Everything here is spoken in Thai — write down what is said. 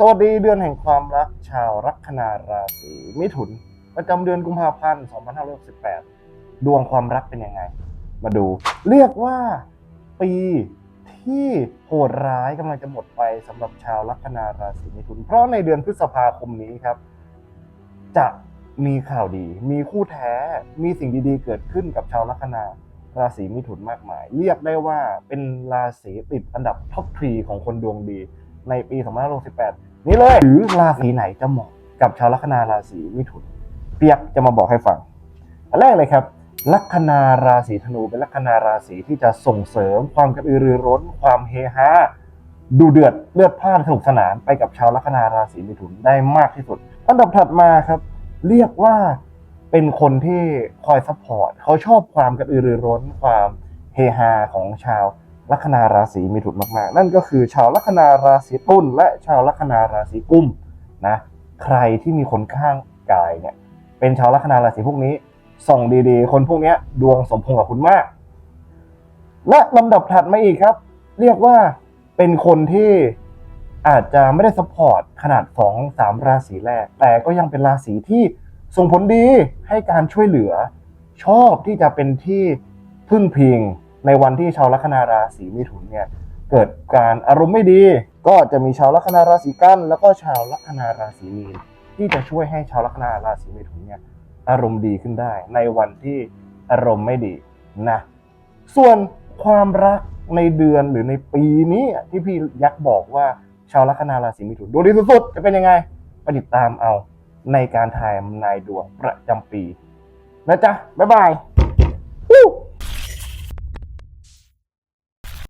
สวัสดีเดือนแห่งความรักชาวลัคนาราศีมิถุน ประจำเดือนกุมภาพันธ์ 2568 ดวงความรักเป็นยังไง มาดู เรียกว่าปีที่โหดร้ายกำลังจะหมดไปสำหรับชาวลัคนาราศีมิถุน เพราะในเดือนพฤษภาคมนี้ครับ จะมีข่าวดี มีคู่แท้ มีสิ่งดีๆ เกิดขึ้นกับชาวลัคนาราศีมิถุนมากมาย เรียกได้ว่าเป็นราศีติดอันดับท็อปทรีของคนดวงดี ในปี2568 นี้เลยหรือราศีไหนจะเหมาะกับชาวลัคนาราศีมิถุน เปียกจะมาบอกให้ฟัง อันแรกเลยครับ ลัคนาราศีธนูเป็นลัคนาราศีที่จะส่งเสริมความกระตือรือร้น ความเฮฮาดูเดือดเลือดพล่านสนุกสนานไปกับชาวลัคนาราศีมิถุนได้มากที่สุด อันดับถัดมาครับ เรียกว่าเป็นคนที่คอยซัพพอร์ตเขาชอบความกระตือรือร้นความเฮฮาของชาว ลัคนาราศีมิถุนมากๆ นั่นก็คือชาวลัคนาราศีตุลและชาวลัคนาราศีกุมนะใครที่มีคนข้างกายเนี่ยเป็นชาวลัคนาราศีพวกนี้ส่องดีๆ คนพวกเนี้ยดวงสมพงษ์กับคุณมาก และลำดับถัดมาอีกครับ เรียกว่าเป็นคนที่อาจจะไม่ได้สปอร์ตขนาดสองสามราศีแรก แต่ก็ยังเป็นราศีที่ส่งผลดีให้การช่วยเหลือ ชอบที่จะเป็นที่พึ่งพิง ในวันที่ชาวลัคนาราศีมิถุนเนี่ยเกิดการอารมณ์ไม่ดี ก็จะมีชาวลัคนาราศีกัน แล้วก็ชาวลัคนาราศีมีนที่จะช่วยให้ชาวลัคนาราศีมิถุนเนี่ยอารมณ์ดีขึ้นได้ ในวันที่อารมณ์ไม่ดีนะส่วนความรักในเดือนหรือในปีนี้ที่พี่ยักษ์บอกว่าชาวลัคนาราศีมิถุนดวงดีสุดๆจะเป็นยังไงไปติดตามเอาในการทายนายดวงประจำปีนะจ๊ะบ๊ายบาย